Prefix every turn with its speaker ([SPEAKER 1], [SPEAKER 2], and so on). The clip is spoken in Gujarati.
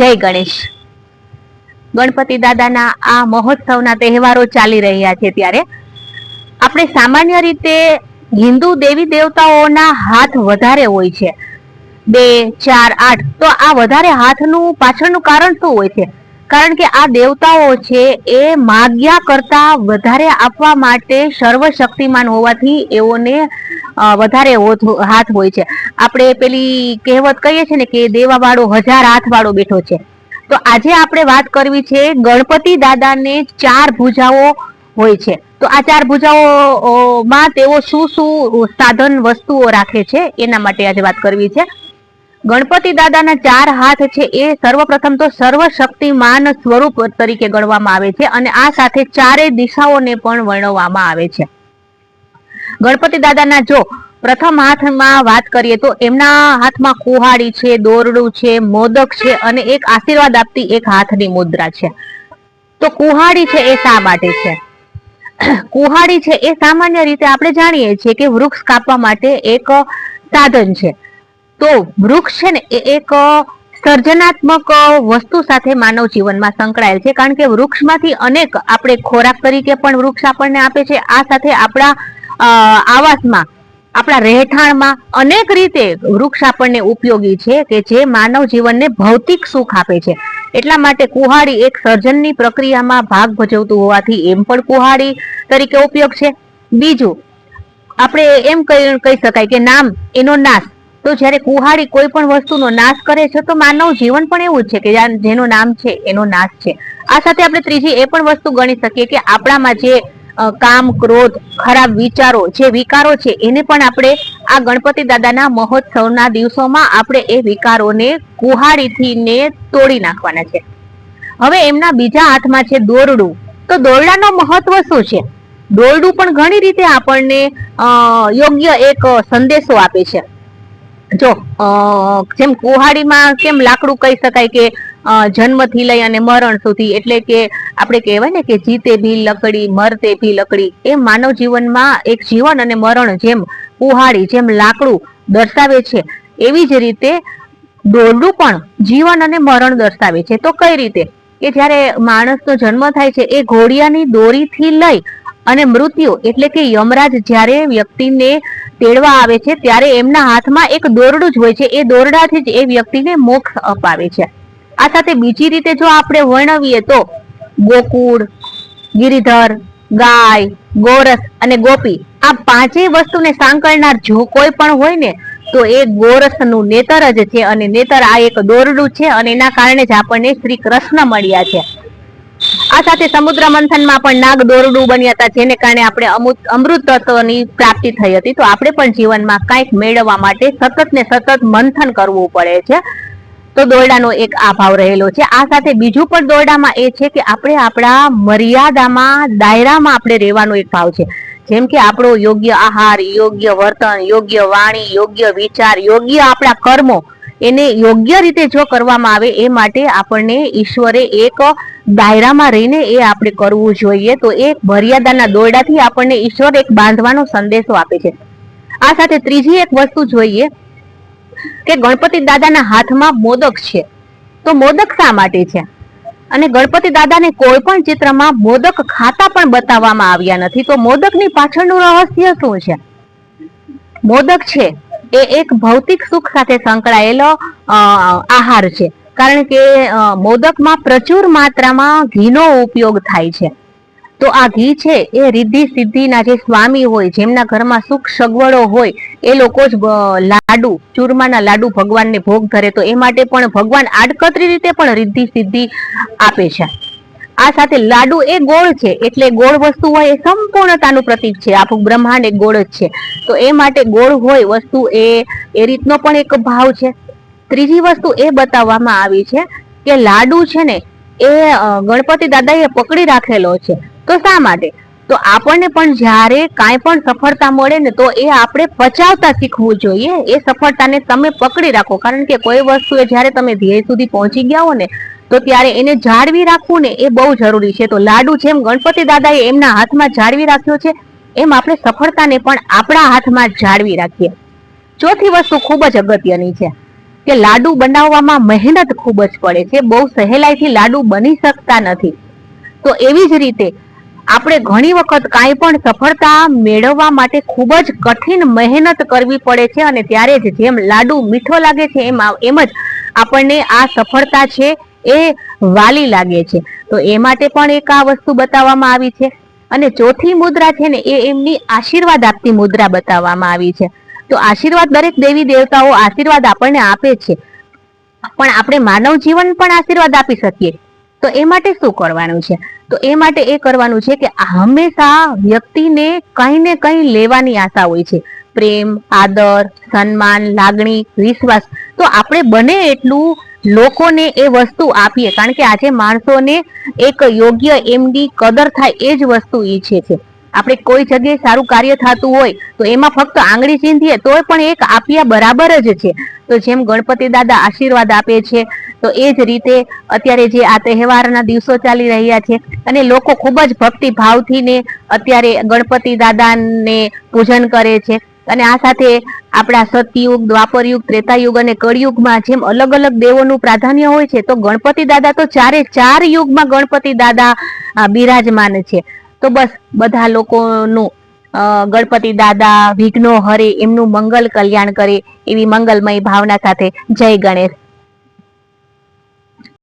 [SPEAKER 1] જય ગણેશ. ગણપતિ દાદાના આ મહોત્સવના તહેવારો ચાલી રહ્યા છે ત્યારે આપણે સામાન્ય રીતે હિન્દુ દેવી દેવતાઓના હાથ વધારે હોય છે. બે, ચાર, આઠ, તો આ વધારે હાથનું પાછળનું કારણ શું હોય છે? કારણ કે આ દેવતાઓ છે એ માગ્યા કરતા વધારે આપવા માટે સર્વશક્તિમાન હોવાથી એઓને વધારે હોથ- હોય છે. આપણે પેલી કહેવત કહીએ છીએ ને કે દેવાવાળો હજાર હાથ વાળો બેઠો છે. તો આજે આપણે વાત કરવી છે ગણપતિ દાદાને ચાર ભુજાઓ હોય છે. તો આ ચાર ભૂજાઓ માં તેઓ શું શું સાધન વસ્તુઓ રાખે છે? એના માટે આજે વાત કરવી છે. ગણપતિ દાદાના ચાર હાથ છે એ સર્વપ્રથમ તો સર્વશક્તિમાન સ્વરૂપ તરીકે ગણવામાં આવે છે અને આ સાથે ચારેય દિશાઓને પણ વર્ણવવામાં આવે છે. ગણપતિ દાદાના જો પ્રથમ હાથમાં વાત કરીએ તો એમના હાથમાં કુહાડી છે, દોરડું છે, મોદક છે અને એક આશીર્વાદ આપતી એક હાથની મુદ્રા છે. તો કુહાડી છે એ શા માટે છે? કુહાડી છે એ સામાન્ય રીતે આપણે જાણીએ છીએ કે વૃક્ષ કાપવા માટે એક સાધન છે. તો વૃક્ષ છે ને એ એક સર્જનાત્મક વસ્તુ સાથે માનવ જીવનમાં સંકળાયેલ છે. કારણ કે વૃક્ષમાંથી અનેક આપણે ખોરાક તરીકે પણ વૃક્ષ આપણને આપે છે. આ સાથે આપણા આવાસમાં, આપણા રહેઠાણમાં અનેક રીતે વૃક્ષ આપણને ઉપયોગી છે કે જે માનવ જીવનને ભૌતિક સુખ આપે છે. એટલા માટે કુહાડી એક સર્જનની પ્રક્રિયામાં ભાગ ભજવતું હોવાથી એમ પણ કુહાડી તરીકે ઉપયોગ છે. બીજું, આપણે એમ કહી શકાય કે નામ એનો નાશ. તો જ્યારે કુહાડી કોઈ પણ વસ્તુનો નાશ કરે છે તો માનવ જીવન પણ એવું જ છે કે જેનું નામ છે એનો નાશ છે. આ સાથે આપણે ત્રીજી એ પણ વસ્તુ ગણી શકીએ કે આપણામાં જે કામ, ક્રોધ, ખરાબ વિચારો, જે વિકારો છે, એને પણ આપણે આ ગણપતિ દાદાના મહોત્સવના દિવસોમાં આપણે એ વિકારોને કુહાડીથી ને તોડી નાખવાના છે. હવે એમના બીજા હાથમાં છે દોરડું. તો દોરડાનો મહત્વ શું છે? દોરડું પણ ઘણી રીતે આપણને યોગ્ય એક સંદેશો આપે છે. જો જેમ કુહાડીમાં કેમ લાકડું કહી શકાય કે જન્મથી લઈ અને મરણ સુધી. એટલે કે આપણે કહેવાય ને કે જીતે ભી લકડી, મરતે ભી લકડી. એ માનવ જીવનમાં એક જીવન અને મરણ જેમ કુહાડી, જેમ લાકડું દર્શાવે છે. એવી જ રીતે દોરડું પણ જીવન અને મરણ દર્શાવે છે. તો કઈ રીતે? કે જ્યારે માણસનો જન્મ થાય છે, એ ઘોડિયાની દોરીથી લઈ અને મૃત્યુ. એટલે કે યમરાજ જ્યારે વ્યક્તિને તેડવા આવે છે, ત્યારે એમના હાથમાં એક દોરડું જ હોય છે. એ દોરડાથી જ એ વ્યક્તિને મોક્ષ અપાવે છે. આ સાથે બીજી રીતે જો આપણે વર્ણવીએ તો ગોકુળ, ગિરિધર, ગાય, ગોરસ અને ગોપી આ પાંચેય વસ્તુને સાંકળનાર જો કોઈ પણ હોય ને, તો એ ગોરસનું નેતર જ છે અને નેતર આ એક દોરડું છે અને એના કારણે જ આપણને શ્રી કૃષ્ણ મળ્યા છે. આ સાથે સમુદ્ર મંથનમાં પણ નાગ દોરડું બન્યા હતા, જેને કારણે આપણે અમૃત અમૃત તત્વની પ્રાપ્તિ થઈ હતી. તો આપણે પણ જીવનમાં કંઈક મેળવવા માટે સતત ને સતત મંથન કરવું પડે છે. તો દોરડાનો એક આ ભાવ રહેલો છે. આ સાથે બીજું પણ દોરડામાં એ છે કે આપણે આપણા મર્યાદામાં, દાયરામાં આપણે રહેવાનો એક ભાવ છે. જેમ કે આપણો યોગ્ય આહાર, યોગ્ય વર્તન, યોગ્ય વાણી, યોગ્ય વિચાર, યોગ્ય આપણા કર્મો, એને યોગ્ય રીતે જો કરવામાં આવે એ માટે આપણને ઈશ્વરે એક દાયરામાં રહીને એ આપણે કરવું જોઈએ. તો એ મર્યાદાના દોરડાથી આપણને ઈશ્વર એક બાંધવાનો સંદેશો આપે છે. આ સાથે ત્રીજી એક વસ્તુ જોઈએ કે ગણપતિ દાદાના હાથમાં મોદક છે. તો મોદક શા માટે છે? અને ગણપતિ દાદાને કોઈ પણ ચિત્રમાં મોદક ખાતા પણ બતાવવામાં આવ્યા નથી, તો મોદકની પાછળનું રહસ્ય શું છે? મોદક છે એ એક ભૌતિક સુખ સાથે સંકળાયેલો આહાર છે. કારણ કે મોદકમાં પ્રચુર માત્રામાં ઘીનો ઉપયોગ થાય છે. તો આ ઘી છે, એ રિદ્ધિ સિદ્ધિના જે સ્વામી હોય, જેમના ઘરમાં સુખ સગવડો હોય, એ લોકો જ લાડુ, ચૂરમાના લાડુ ભગવાનને ભોગ ધરે. તો એ માટે પણ ભગવાન આડકતરી રીતે પણ રિદ્ધિ સિદ્ધિ આપે છે. આ સાથે લાડુ એ ગોળ છે, એટલે ગોળ વસ્તુ હોય એ સંપૂર્ણતાનું પ્રતીક છે. આખું બ્રહ્માંડ એ ગોળ જ છે. તો એ માટે ગોળ હોય વસ્તુ એ એ રીતનો પણ એક ભાવ છે. ત્રીજી વસ્તુ એ બતાવવામાં આવી છે કે લાડુ છે ને, એ ગણપતિ દાદાએ પકડી રાખેલો છે. તો શા માટે? તો આપણને પણ જ્યારે કાંઈ પણ સફળતા મળે ને તો એ આપણે પચાવતા શીખવું જોઈએ. એ સફળતાને તમે પકડી રાખો. કારણ કે કોઈ વસ્તુ એ જ્યારે તમે ધ્યેય સુધી પહોંચી ગયા હો ને, તો ત્યારે એને જાળવી રાખવું ને એ બહુ જરૂરી છે. તો લાડુ જેમ ગણપતિ દાદાએ એમના હાથમાં જાળવી રાખ્યો છે, એમ આપણે સફળતાને પણ આપણા હાથમાં જાળવી રાખીએ. ચોથી વસ્તુ ખૂબ જ અગત્યની છે કે લાડુ બનાવવામાં મહેનત ખૂબ જ પડે છે. બહુ સહેલાઈથી લાડુ બની શકતા નથી. તો એવી જ રીતે આપણે ઘણી વખત કાંઈ પણ સફળતા મેળવવા માટે ખૂબ જ કઠિન મહેનત કરવી પડે છે અને ત્યારે જ જેમ લાડુ મીઠો લાગે છે એમ એમ જ આપણને આ સફળતા છે એ વાલી લાગે છે. તો એ માટે પણ એક આ વસ્તુ બતાવવામાં આવી છે. અને ચોથી મુદ્રા છે ને, એ એમની આશીર્વાદ આપતી મુદ્રા બતાવવામાં આવી છે. તો આશીર્વાદ દરેક દેવી દેવતાઓ આશીર્વાદ આપણને આપે છે. પણ આપણે માનવ જીવન પણ આશીર્વાદ આપી શકીએ. તો એ માટે શું કરવાનું છે? તો એ માટે એ કરવાનું છે કે હંમેશા વ્યક્તિને કંઈ ને કંઈ લેવાની આશા હોય છે. પ્રેમ, આદર, સન્માન, લાગણી, વિશ્વાસ. તો આપણે બને એટલું લોકોને એ વસ્તુ આપીએ. કારણ કે આજે માણસોને એક યોગ્ય એમની કદર થાય એ જ વસ્તુ ઈચ્છે છે. આપણે કોઈ જગ્યાએ સારું કાર્ય થતું હોય તો એમાં ફક્ત આંગળી ચીંધીએ તોય પણ એક આપ્યા બરાબર જ છે. તો જેમ ગણપતિ દાદા આશીર્વાદ આપે છે તો એ જ રીતે અત્યારે જે આ તહેવારના દિવસો ચાલી રહ્યા છે અને લોકો ખૂબ જ ભક્તિ ભાવથી ને અત્યારે ગણપતિ દાદાને પૂજન કરે છે. અને આ સાથે આપણા સતયુગ, દ્વાપરયુગ, ત્રેતાયુગ અને કળિયુગમાં જેમ અલગ અલગ દેવોનું પ્રાધાન્ય હોય છે, તો ગણપતિ દાદા તો ચારે ચાર યુગમાં ગણપતિ દાદા બિરાજમાન છે. તો બસ બધા લોકોનું ગણપતિ દાદા વિઘ્નો હરે એમનું મંગલ કલ્યાણ કરે એવી મંગલમય ભાવના સાથે જય ગણેશ.